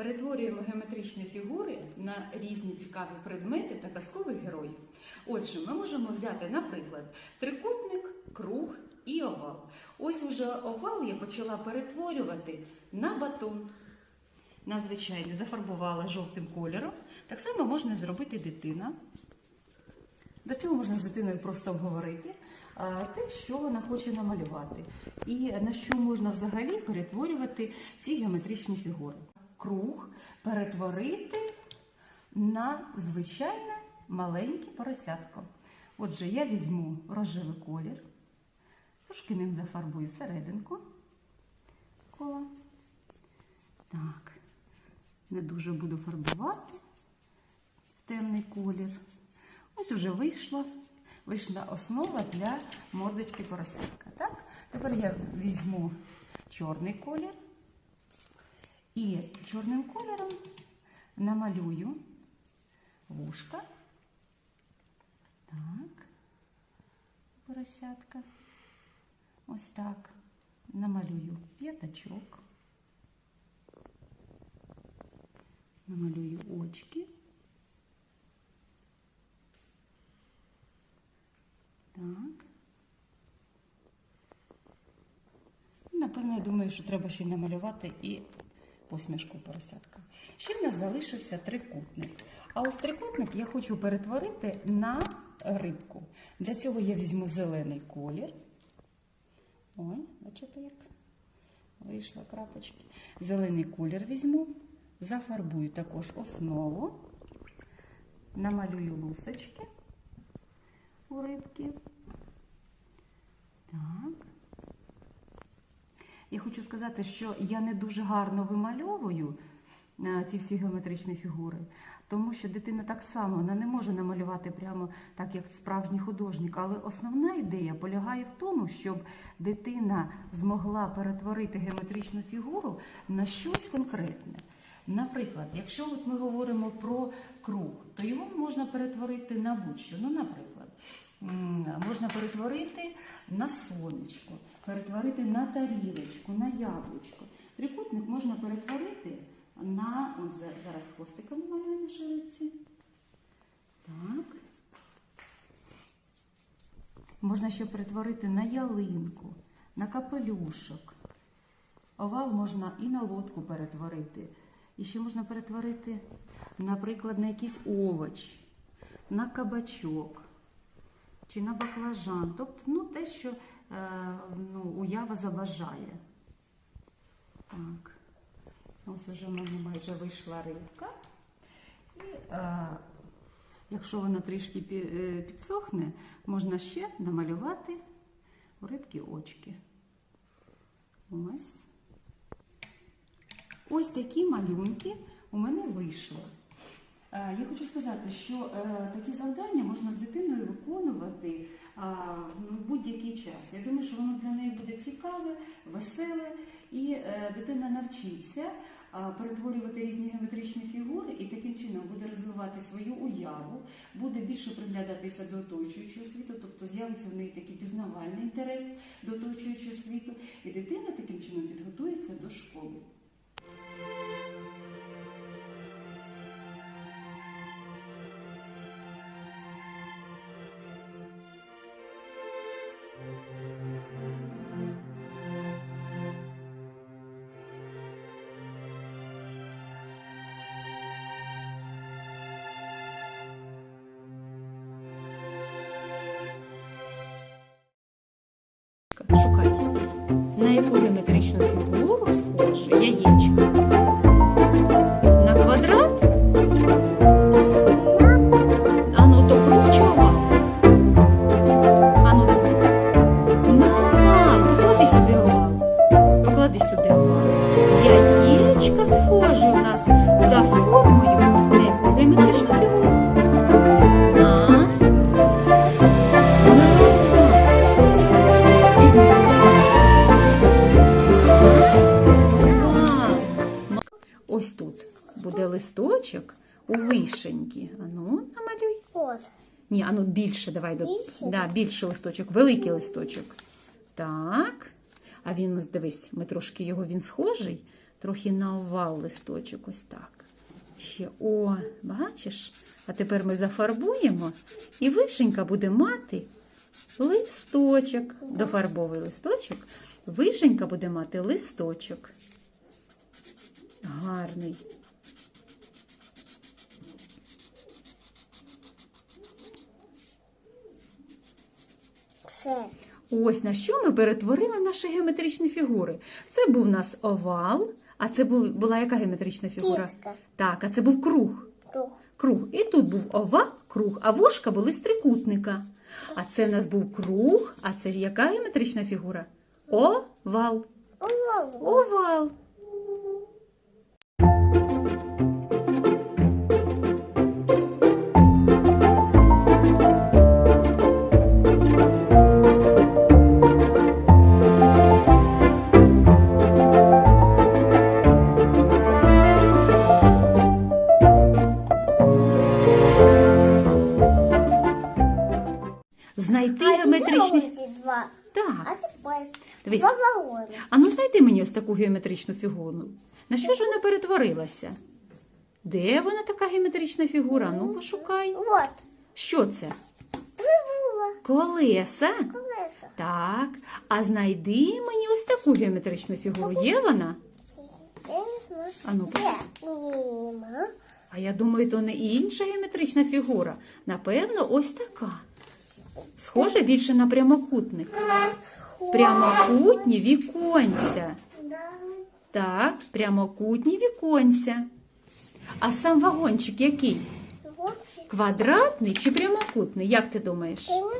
Перетворюємо геометричні фігури на різні цікаві предмети та казкових героїв. Отже, ми можемо взяти, наприклад, трикутник, круг і овал. Ось уже овал я почала перетворювати на батон. На звичайний зафарбувала жовтим кольором. Так само можна зробити дитина. До цього можна з дитиною просто обговорити те, що вона хоче намалювати, і на що можна взагалі перетворювати ці геометричні фігури. Круг перетворити на звичайне маленьке поросятко. Отже, я візьму рожевий колір, трошки ним зафарбую серединку кола. Так, не дуже буду фарбувати в темний колір. Ось уже вийшла, вийшла основа для мордочки поросятка. Так? Тепер я візьму чорний колір і чорним кольором намалюю вушка. Так, поросятка. Ось так. Намалюю п'ятачок. Намалюю очки. Так. Напевно, я думаю, що треба ще й намалювати і посмішку поросятка. Ще в нас залишився трикутник. А ось трикутник я хочу перетворити на рибку. Для цього я візьму зелений колір. Ой, бачите, як вийшла крапочки. Зелений колір візьму, зафарбую також основу, намалюю лусочки у рибки. Так. Я хочу сказати, що я не дуже гарно вимальовую е, ці всі геометричні фігури, тому що дитина так само вона не може намалювати прямо так, як справжній художник. Але основна ідея полягає в тому, щоб дитина змогла перетворити геометричну фігуру на щось конкретне. Наприклад, якщо от ми говоримо про круг, то його можна перетворити на будь-що. Ну, наприклад, можна перетворити на сонечко, перетворити на тарілочку, на яблучко. Трикутник можна перетворити на от зараз хвостиком малюю на шириці. Так. Можна ще перетворити на ялинку, на капелюшок. Овал можна і на лодку перетворити. І ще можна перетворити, наприклад, на якийсь овоч, на кабачок чи на баклажан. Тобто, ну, те, що ну, уява забажає. Так. Ось уже в мене майже вийшла рибка. І е, якщо вона трішки е, підсохне, можна ще намалювати у рибки очки. Ось. Ось такі малюнки у мене вийшли. Е, Я хочу сказати, що е, такі завдання можна з дитиною виконувати ну, в будь-який час. Я думаю, що воно для неї буде цікаве, веселе, і е, дитина навчиться перетворювати різні геометричні фігури і таким чином буде розвивати свою уяву, буде більше приглядатися до оточуючого світу, тобто з'явиться в неї такий пізнавальний інтерес до оточуючого світу, і дитина таким чином підготується до школи. Листочок у вишеньки. Ану, намалюй. Вот. Ні, ану більше давай до Більше? Да, більше листочок, великий листочок. Так. А він, дивись, ми трошки його він схожий трохи на овал листочок, ось так. Ще о, бачиш? А тепер ми зафарбуємо, і вишенька буде мати листочок. Дофарбовий листочок. Вишенька буде мати листочок. Гарний. Ось на що ми перетворили наші геометричні фігури. Це був у нас овал, а це був, була яка геометрична фігура? Кіцька. Так, а це був круг. Круг. Круг. І тут був овал, круг, а вушка були з трикутника. А це в нас був круг, а це яка геометрична фігура? Овал. Овал. Овал. Дивись. А ну знайди мені ось таку геометричну фігуру. На що ж вона перетворилася? Де вона така геометрична фігура? Ну, пошукай. Вот. Що це? Прибула. Колеса? Колеса. Так. А знайди мені ось таку геометричну фігуру. Є вона? Я не знаю. А ну. Нема. А я думаю, то не інша геометрична фігура. Напевно, ось така. Схоже більше на прямокутник. Прямокутні віконця. Так, прямокутні віконця. А сам вагончик який? Квадратний чи прямокутний? Як ти думаєш? Знаю.